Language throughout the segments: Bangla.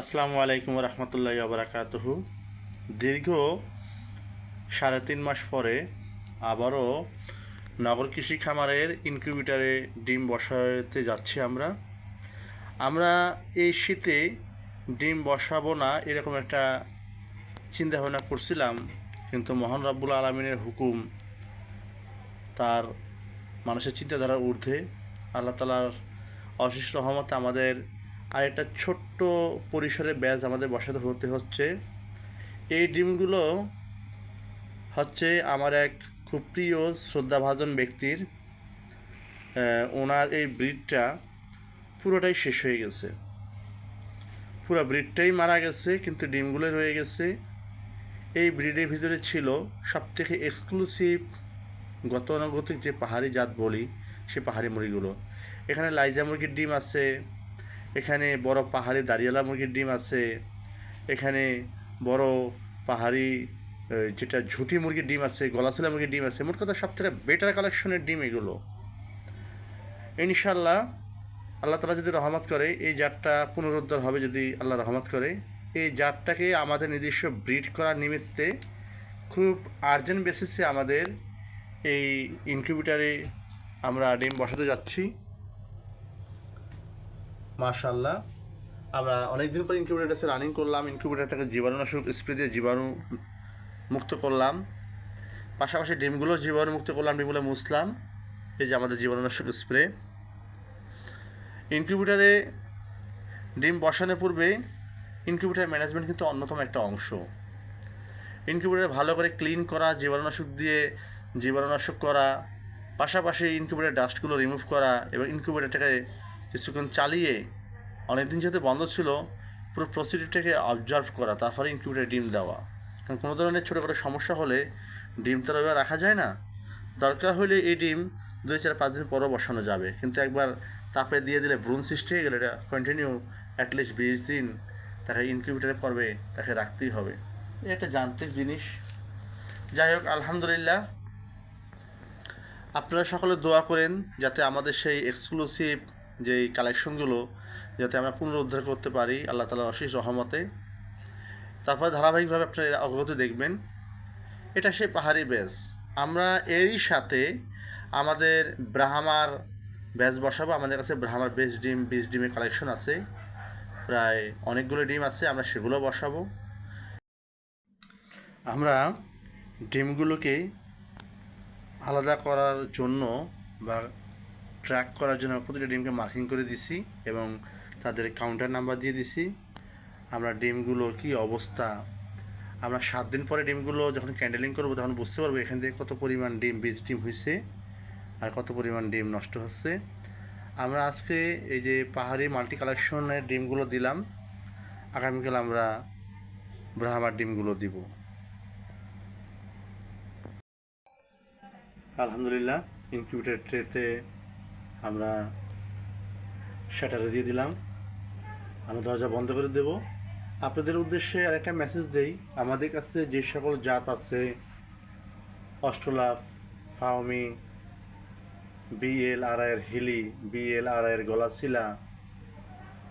আসসালামু আলাইকুম রহমতুল্লাহ আবরাকাতহু দীর্ঘ সাড়ে তিন মাস পরে আবারও নগর কৃষি খামারের ইনকিউবেটারে ডিম বসাতে যাচ্ছি আমরা। আমরা এই শীতে ডিম বসাবো না এরকম একটা চিন্তা ভাবনা করছিলাম, কিন্তু মহান রাব্বুল আলমিনের হুকুম তার মানুষের চিন্তাধারার ঊর্ধ্বে আল্লাহ তালার অশেষ রহমতে আমাদের আরেকটা ছোট্ট পরিসরে ব্যাজ আমাদের বসাতে হতে হচ্ছে। এই ডিমগুলো হচ্ছে আমার এক খুব প্রিয় শ্রদ্ধাভাজন ব্যক্তির। ওনার এই ব্রিডটা পুরোটাই শেষ হয়ে গেছে। পুরো ব্রিডটাই মারা গেছে, কিন্তু ডিমগুলো রয়ে গেছে। এই ব্রিডের ভিতরে ছিল সবথেকে এক্সক্লুসিভ গতানুগতিক যে পাহাড়ি জাত বলি, সে পাহাড়ি মুরগিগুলো এখানে লাইজা মুরগির ডিম আছে এখানে বড় পাহাড়ি দাঁড়িয়ালা মুরগির ডিম আছে। এখানে বড় পাহাড়ি যেটা ঝুটি মুরগির ডিম আছে, গলাশিলা মুরগির ডিম আছে, মোট কথা সব থেকে বেটার কালেকশনের ডিম এগুলো। ইনশাল্লাহ আল্লাহ তালা যদি রহমত করে, এই জাতটা পুনরুদ্ধার হবে যদি আল্লাহ রহমত করে। এই জাতটাকে আমাদের নিজস্ব ব্রিড করার নিমিত্তে খুব আর্জেন্ট বেসিসে আমাদের এই ইনকিউবেটারে আমরা ডিম বসাতে যাচ্ছি। মাশাল্লাহ আমরা অনেক দিন পর ইনকিউবেটারটা রানিং করলাম ইনকিউবেটারটাকে জীবাণুনাশক স্প্রে দিয়ে জীবাণু মুক্ত করলাম। পাশাপাশি ডিমগুলো জীবাণু মুক্ত করলাম, ডিমগুলো মুছলাম। এই যে আমাদের জীবাণুনাশক স্প্রে ইনকিউবেটারে ডিম বসানোর পূর্বে ইনকিউবেটার ম্যানেজমেন্ট কিন্তু অন্যতম একটা অংশ। ইনকিউবেটার ভালো করে ক্লিন করা, জীবাণুনাশক দিয়ে জীবাণুনাশক করা, পাশাপাশি ইনকিউবেটার ডাস্টগুলো রিমুভ করা এবং ইনকিউবেটারটাকে কিছুক্ষণ চালিয়ে অনেকদিন যেহেতু বন্ধ ছিল, পুরো প্রসিডিউরটাকে অবজার্ভ করা, তারপরে ইনকিউবেটারে ডিম দেওয়া। কারণ কোনো ধরনের ছোটোখাটো সমস্যা হলে ডিম তো ওইভাবে রাখা যায় না। দরকার হলে এই ডিম দুই চার পাঁচ দিন পরও বসানো যাবে। কিন্তু একবার তাপে দিয়ে দিলে ভ্রূণ সৃষ্টি হয়ে গেলে এটা কন্টিনিউ অ্যাটলিস্ট বিশ দিন তাকে ইনকিউবেটারে পড়বে, তাকে রাখতেই হবে। এটা যান্ত্রিক জিনিস। যাই হোক, আলহামদুলিল্লাহ। আপনারা সকলে দোয়া করেন যাতে আমাদের সেই এক্সক্লুসিভ যেই কালেকশনগুলো যাতে আমরা পুনরুদ্ধার করতে পারি আল্লাহ তালার অশেষ রহমতে। তারপরে ধারাবাহিকভাবে আপনারা অগ্রগতি দেখবেন। এটা সেই পাহাড়ি ব্যাস। আমরা এরই সাথে আমাদের ব্রাহ্মার ব্যাস বসাবো। আমাদের কাছে ব্রাহ্মার বেস ডিম, বিশ ডিমের কালেকশন আছে। প্রায় অনেকগুলো ডিম আছে, আমরা সেগুলো বসাবো। আমরা ডিমগুলোকে আলাদা করার জন্য বা ট্র্যাক করার জন্য প্রতিটা ডিমকে মার্কিং করে দিছি এবং তাদের কাউন্টার নাম্বার দিয়ে দিছি। আমরা ডিমগুলো কি অবস্থা? আমরা সাত দিন পরে ডিমগুলো যখন ক্যান্ডেলিং করব তখন বুঝতে পারব এখান থেকে কত পরিমাণ ডিম, বীজ ডিম হয়েছে আর কত পরিমাণ ডিম নষ্ট হচ্ছে। আমরা আজকে এই যে পাহাড়ি মাল্টি কালেকশনের ডিমগুলো দিলাম। আগামীকাল আমরা ব্রাহ্মার ডিমগুলো দিব। আলহামদুলিল্লাহ ইনকিউবেটার ট্রেতে আমরা শাটারে দিয়ে দিলাম। আমরা দরজা বন্ধ করে দেব। আপনাদের উদ্দেশ্যে আরেকটা মেসেজ দেই। আমাদের কাছে যে সকল জাত আছে অস্ট্রোলাফ ফাওমি বিএল আর এর হিলি বিএল আর এর গলাশিলা,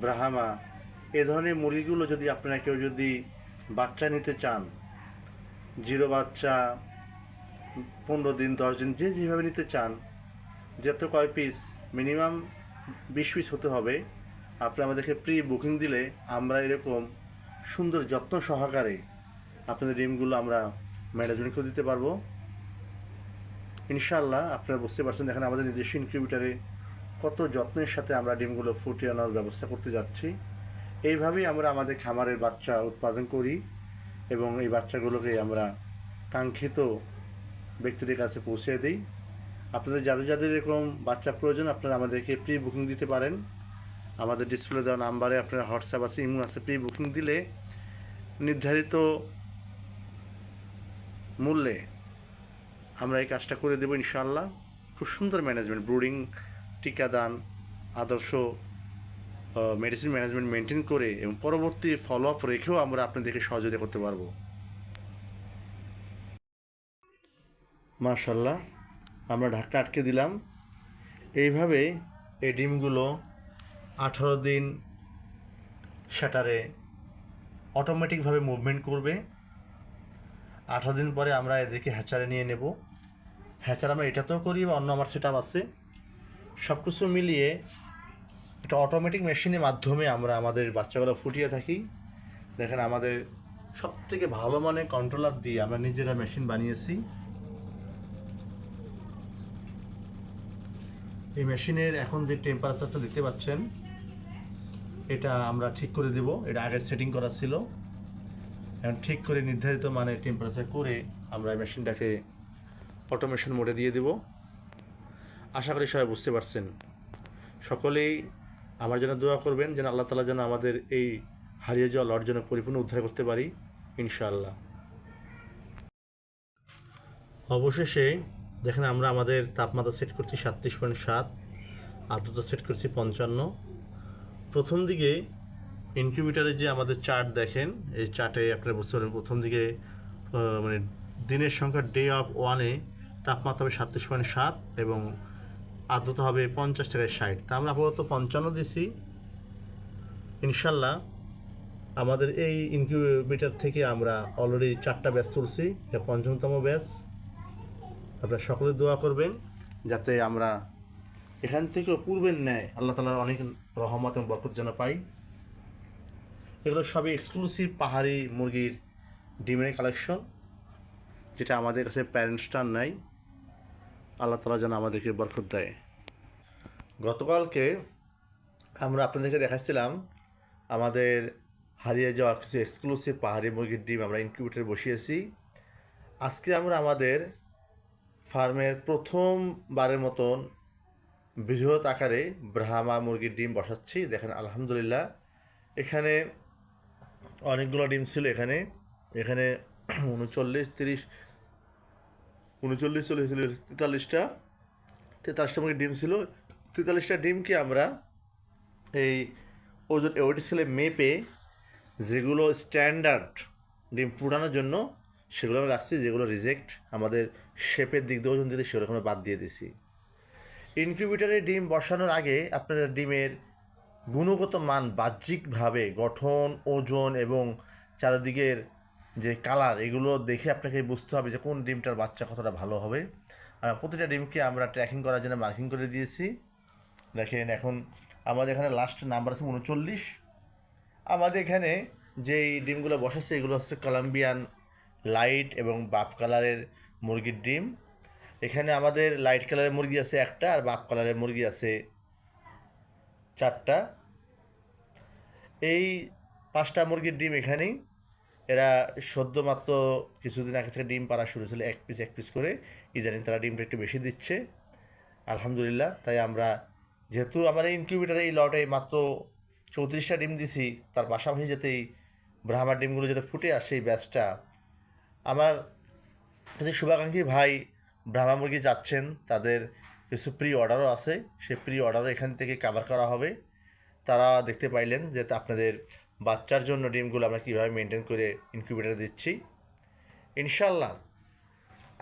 ব্রাহামা, এ ধরনের মুরগিগুলো যদি আপনারা কেউ যদি বাচ্চা নিতে চান, জিরো বাচ্চা, পনেরো দিন, দশ দিন, যে যেভাবে নিতে চান যত কয় পিস মিনিমাম বিশ পিস হতে হবে। আপনি আমাদেরকে প্রি বুকিং দিলে আমরা এরকম সুন্দর যত্ন সহকারে আপনাদের ডিমগুলো আমরা ম্যানেজমেন্ট করে দিতে পারব। ইনশাল্লাহ আপনারা বুঝতে পারছেন দেখেন আমাদের নিজস্ব ইনকিউবেটারে কত যত্নের সাথে আমরা ডিমগুলো ফুটিয়ে আনার ব্যবস্থা করতে যাচ্ছি। এইভাবেই আমরা আমাদের খামারের বাচ্চা উৎপাদন করি এবং এই বাচ্চাগুলোকে আমরা কাঙ্ক্ষিত ব্যক্তিদের কাছে পৌঁছে দিই। আপনাদের যাদের যাদের এরকম বাচ্চা প্রয়োজন, আপনারা আমাদেরকে প্রি বুকিং দিতে পারেন। আমাদের ডিসপ্লে দেওয়া নাম্বারে আপনার হোয়াটসঅ্যাপ আছে ইমো আছে। প্রি বুকিং দিলে নির্ধারিত মূল্যে আমরা এই কাজটা করে দেবো ইনশাআল্লাহ। খুব সুন্দর ম্যানেজমেন্ট ব্রুডিং টিকাদান, আদর্শ মেডিসিন ম্যানেজমেন্ট মেনটেন করে এবং পরবর্তী ফলো আপ রেখেও আমরা আপনাদেরকে সহযোগিতা করতে পারব। মার্শাল্লাহ আমরা ঢাকটা আটকে দিলাম। এইভাবে এই ডিমগুলো আঠারো দিন শাটারে অটোমেটিকভাবে মুভমেন্ট করবে। আঠারো দিন পরে আমরা এদেরকে হ্যাচারে নিয়ে নেব। হ্যাচার আমরা এটাতেও করি বা অন্য আমার সেট আছে। সব কিছু মিলিয়ে এটা অটোমেটিক মেশিনের মাধ্যমে আমরা আমাদের বাচ্চাগুলো ফুটিয়ে থাকি। দেখেন আমাদের সব থেকে ভালো মানের কন্ট্রোলার দিয়ে আমরা নিজেরা মেশিন বানিয়েছি। এই মেশিনের এখন যে টেম্পারেচারটা দেখতে পাচ্ছেন, এটা আমরা ঠিক করে দেব। এটা আগের সেটিং করা ছিল। এখন ঠিক করে নির্ধারিত মানে টেম্পারেচার করে আমরা এই মেশিনটাকে অটোমেশন মোডে দিয়ে দেব। আশা করি সবাই বুঝতে পারছেন। সকলেই আমার জন্য দোয়া করবেন যেন আল্লাহ তালা যেন আমাদের এই হারিয়ে যাওয়া লট পরিপূর্ণ উদ্ধার করতে পারি, ইনশাআল্লাহ। অবশেষে দেখেন আমরা আমাদের তাপমাত্রা সেট করছি সাতত্রিশ পয়েন্ট সাত, আর্দ্রতা সেট করছি পঞ্চান্ন। প্রথম দিকে ইনকিউবেটারে যে আমাদের চার্ট দেখেন, এই চার্টে আপনারা বুঝতে পারেন প্রথম দিকে মানে দিনের সংখ্যা ডে অফ ওয়ানে তাপমাত্রা হবে সাতত্রিশ পয়েন্ট সাত এবং আর্দ্রতা হবে পঞ্চাশ থেকে ষাট। তা আমরা আপাতত পঞ্চান্ন দিছি। ইনশাল্লাহ আমাদের এই ইনকিউবেটার থেকে আমরা অলরেডি চারটা ব্যাচ তুলছি, এটা পঞ্চমতম ব্যাচ আপনারা সকলে দোয়া করবেন। যাতে আমরা এখান থেকে পূর্বের ন্যায় আল্লাহ তালার অনেক রহমত এবং বরকত যেন পাই। এগুলো সবই এক্সক্লুসিভ পাহাড়ি মুরগির ডিমের কালেকশন যেটা আমাদের কাছে প্যারেন্টসটার নাই আল্লাহ তালা যেন আমাদেরকে বরকত দেয়। গতকালকে আমরা আপনাদেরকে দেখাচ্ছিলাম আমাদের হারিয়ে যাওয়া কিছু এক্সক্লুসিভ পাহাড়ি মুরগির ডিম আমরা ইনকিউবেটারে বসিয়েছি। আজকে আমরা আমাদের ফার্মের প্রথমবারের মতন বৃহৎ আকারে ব্রাহ্মা মুরগির ডিম বসাচ্ছি। দেখেন, আলহামদুলিল্লাহ। এখানে অনেকগুলো ডিম ছিল এখানে। এখানে উনচল্লিশ, তিরিশ, উনচল্লিশ, চল্লিশ তেতাল্লিশটা তেতাল্লিশটা মুরগির ডিম ছিল। তেতাল্লিশটা ডিমকে আমরা এই ওজন ওটি ছেলে মেপে যেগুলো স্ট্যান্ডার্ড ডিম ফুটানোর জন্য সেগুলো আমরা রাখছি, যেগুলো রিজেক্ট আমাদের শেপের দিক দিয়ে ওজন দিতে সেগুলো আমরা বাদ দিয়ে দিছি ইনকিউবেটারে ডিম বসানোর আগে আপনারা ডিমের গুণগত মান বাহ্যিকভাবে গঠন, ওজন এবং চারিদিকের যে কালার এগুলো দেখে আপনাকে বুঝতে হবে যে কোন ডিমটার বাচ্চা কতটা ভালো হবে। আর প্রতিটা ডিমকে আমরা ট্র্যাকিং করার জন্য মার্কিং করে দিয়েছি। দেখেন এখন আমাদের এখানে লাস্ট নাম্বার আছে উনচল্লিশ। আমাদের এখানে যেই ডিমগুলো বসেছে এগুলো হচ্ছে কলাম্বিয়ান লাইট এবং বাপ কালারের মুরগির ডিম। এখানে আমাদের লাইট কালারের মুরগি আছে একটা আর বাপ কালারের মুরগি আছে চারটা। এই পাঁচটা মুরগির ডিম এখানেই। এরা সদ্য মাত্র কিছুদিন আগে থেকে ডিম পাড়া শুরু ছিল এক পিস এক পিস করে। ইদানিং তারা ডিমটা একটু বেশি দিচ্ছে। আলহামদুলিল্লাহ, তাই আমরা যেহেতু আমার এই ইনকিউবেটারে এই লটে মাত্র চৌত্রিশটা ডিম দিছি, তার পাশাপাশি যাতে এই ব্রাহ্মার ডিমগুলো যাতে ফুটে আসে এই ব্যাচটা আমার যে শুভাকাঙ্ক্ষী ভাই ব্রাহ্মা মুরগি যাচ্ছেন, তাদের কিছু প্রি অর্ডারও আছে। সেই প্রি অর্ডারও এখান থেকে কাভার করা হবে। তারা দেখতে পাইলেন যে আপনাদের বাচ্চার জন্য ডিমগুলো আমরা কীভাবে মেনটেন করে ইনকিউবেটারে দিচ্ছি। ইনশাল্লাহ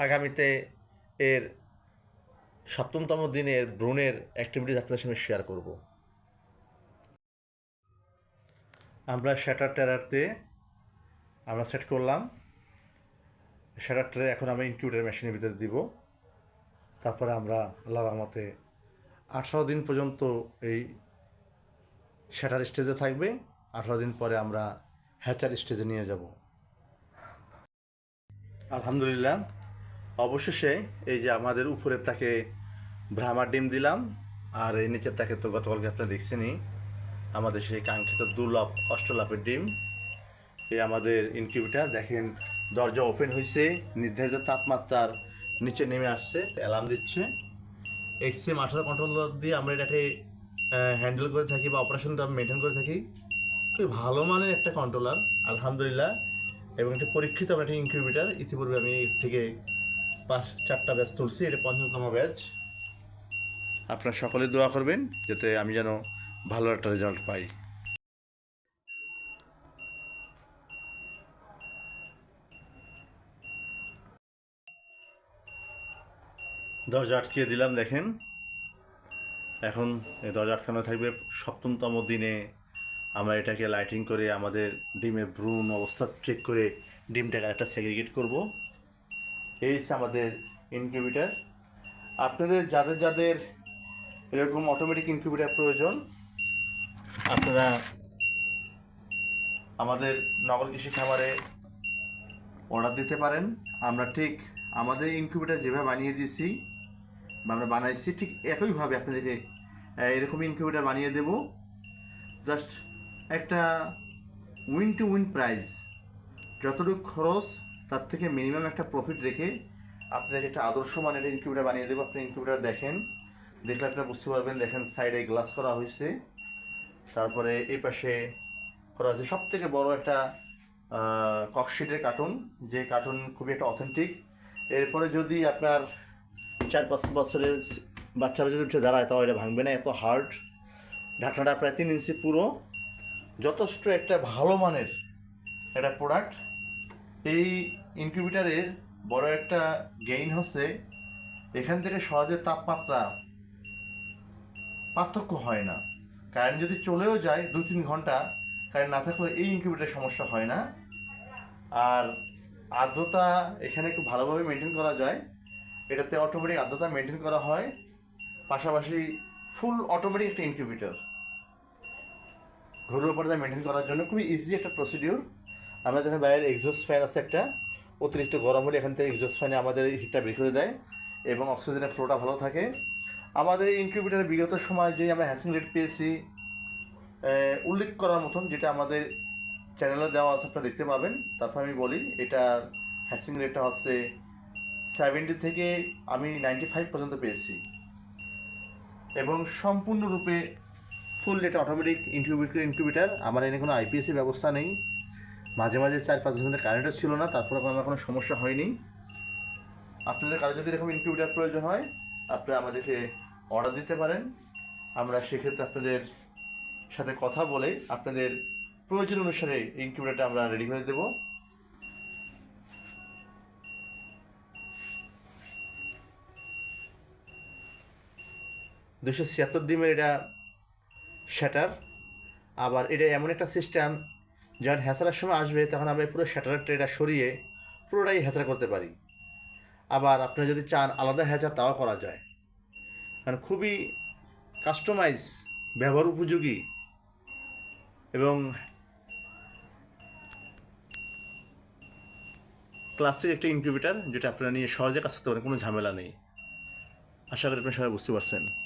আগামীতে এর সপ্তমতম দিনের ব্রণের অ্যাক্টিভিটিস আপনাদের সঙ্গে শেয়ার করব। আমরা শ্যাটার টেরারতে আমরা সেট করলাম। শ্যাটার ট্রে এখন আমরা ইনকিউটার মেশিনের ভিতরে দিব। তারপরে আমরা আল্লাহ রহমতে আঠারো দিন পর্যন্ত এই শ্যাটার স্টেজে থাকবে। আঠারো দিন পরে আমরা হ্যাচার স্টেজে নিয়ে যাব। আলহামদুলিল্লাহ, অবশেষে এই যে আমাদের উপরের তাকে ভ্রামার ডিম দিলাম, আর এই নিচের তাকে তো গতকালকে আপনারা দেখছেনই, আমাদের সেই কাঙ্ক্ষিত দুর্লভ অষ্টলাভের ডিম। এই আমাদের ইনকিউবেটার দেখেন দরজা ওপেন হয়েছে নির্ধারিত তাপমাত্রার নিচে নেমে আসছে অ্যালার্ম দিচ্ছে। এক্সএম আঠারো কন্ট্রোলার দিয়ে আমরা এটাকে হ্যান্ডেল করে থাকি বা অপারেশনটা মেনটেন করে থাকি। খুবই ভালো মানের একটা কন্ট্রোলার আলহামদুলিল্লাহ। এবং একটি পরীক্ষিত আমার একটা ইনকিউবেটার ইতিপূর্বে আমি এর থেকে পাঁচ, চারটা ব্যাচ তুলছি, এটা পঞ্চমতম ব্যাচ আপনারা সকলে দোয়া করবেন, যাতে আমি যেন ভালো একটা রেজাল্ট পাই। দরজা আটকিয়ে দিলাম, দেখেন। এখন এই দরজা আটকানো থাকবে সপ্তমতম দিনে। আমরা এটাকে লাইটিং করে আমাদের ডিমের ভ্রূণ অবস্থা চেক করে ডিমটাকে একটা সেগ্রিগেট করব। এই হচ্ছে আমাদের ইনকিউবেটার আপনাদের, যাদের যাদের এরকম অটোমেটিক ইনকিউবেটার প্রয়োজন, আপনারা আমাদের নগর কৃষি খামারে অর্ডার দিতে পারেন। আমরা ঠিক আমাদের ইনকিউবেটার যেভাবে বানিয়ে দিয়েছি আমরা বানাইছি, ঠিক একইভাবে আপনাদেরকে এরকম ইনকিউবেটার বানিয়ে দেব। জাস্ট একটা উইন টু উইন প্রাইস যতটুকু খরচ, তার থেকে মিনিমাম একটা প্রফিট রেখে আপনাদের একটা আদর্শ মানের ইনকিউবেটার বানিয়ে দেবো। আপনি ইনকিউবেটার দেখেন, দেখলে আপনারা বুঝতে পারবেন, দেখেন সাইডে গ্লাস করা হয়েছে। তারপরে এই পাশে করা হয়েছে সব থেকে বড় একটা ককশিটের কার্টুন যে কার্টুন খুবই একটা অথেন্টিক এরপরে যদি আপনার চার পাঁচ বছরের বাচ্চারা যদি উঠে দাঁড়ায় এটা ভাঙবে না। এত হার্ড ঢাকনাটা প্রায় তিন ইঞ্চি পুরো। যথেষ্ট একটা ভালো মানের একটা প্রোডাক্ট এই ইনকিউবেটারের বড় একটা গেইন হচ্ছে, এখান থেকে সহজে তাপমাত্রা পার্থক্য হয় না। কারেন্ট যদি চলেও যায় দু তিন ঘণ্টা কারেন্ট না থাকলে এই ইনকিউবেটারের সমস্যা হয় না। আর আর্দ্রতা এখানে খুব ভালোভাবে মেনটেন করা যায়। এটাতে অটোমেটিক আর্দ্রতা মেনটেন করা হয়, পাশাপাশি ফুল অটোমেটিক একটা ইনকিউবেটর ঘরোয়া পর্যায়ে মেনটেন করার জন্য খুবই ইজি একটা প্রসিডিউর আমরা দেখেন বাইরের এক্সস্ট ফ্যান আছে একটা, অতিরিক্ত গরম হলে এখান থেকে এক্সস্ট ফ্যানে আমাদের হিটটা বের করে দেয় এবং অক্সিজেনের ফ্লোটা ভালো থাকে। আমাদের ইনকিউবেটারের বিগত সময় যে আমরা হ্যাসিং রেট পেয়েছি উল্লেখ করার মতন যেটা আমাদের চ্যানেলে দেওয়া আছে, আপনারা দেখতে পাবেন। তারপর আমি বলি, এটার হ্যাসিং রেটটা হচ্ছে সেভেন্টি থেকে আমি নাইনটি ফাইভ পর্যন্ত পেয়েছি। এবং সম্পূর্ণরূপে ফুল এটা অটোমেটিক ইনকিউবেটর ইনকিউবেটার আমার এনে কোনো আইপিএসসি ব্যবস্থা নেই। মাঝে মাঝে চার পাঁচ ঘণ্টা কারেন্টও ছিল না, তারপরে আমার কোনো সমস্যা হয়নি। আপনাদের কারও যদি এরকম ইনকিউবেটার প্রয়োজন হয়, আপনারা আমাদেরকে অর্ডার দিতে পারেন। আমরা সেক্ষেত্রে আপনাদের সাথে কথা বলে আপনাদের প্রয়োজন অনুসারে ইনকিউবেটারটা আমরা রেডি করে দেবো। দুশো ছিয়াত্তর ডিমের এটা শ্যাটার আবার এটা এমন একটা সিস্টেম যখন হ্যাঁচড়ার সময় আসবে, তখন আমরা পুরো শ্যাটারের এটা সরিয়ে পুরোটাই হ্যাঁচড়া করতে পারি। আবার আপনি যদি চান আলাদা হ্যাচার তাও করা যায়। কারণ খুবই কাস্টমাইজ ব্যবহার উপযোগী এবং ক্লাসিক একটা ইনকিউবেটার যেটা আপনারা নিয়ে সহজে কাজ করতে পারেন, কোনো ঝামেলা নেই। আশা করি আপনি সবাই বুঝতে পারছেন।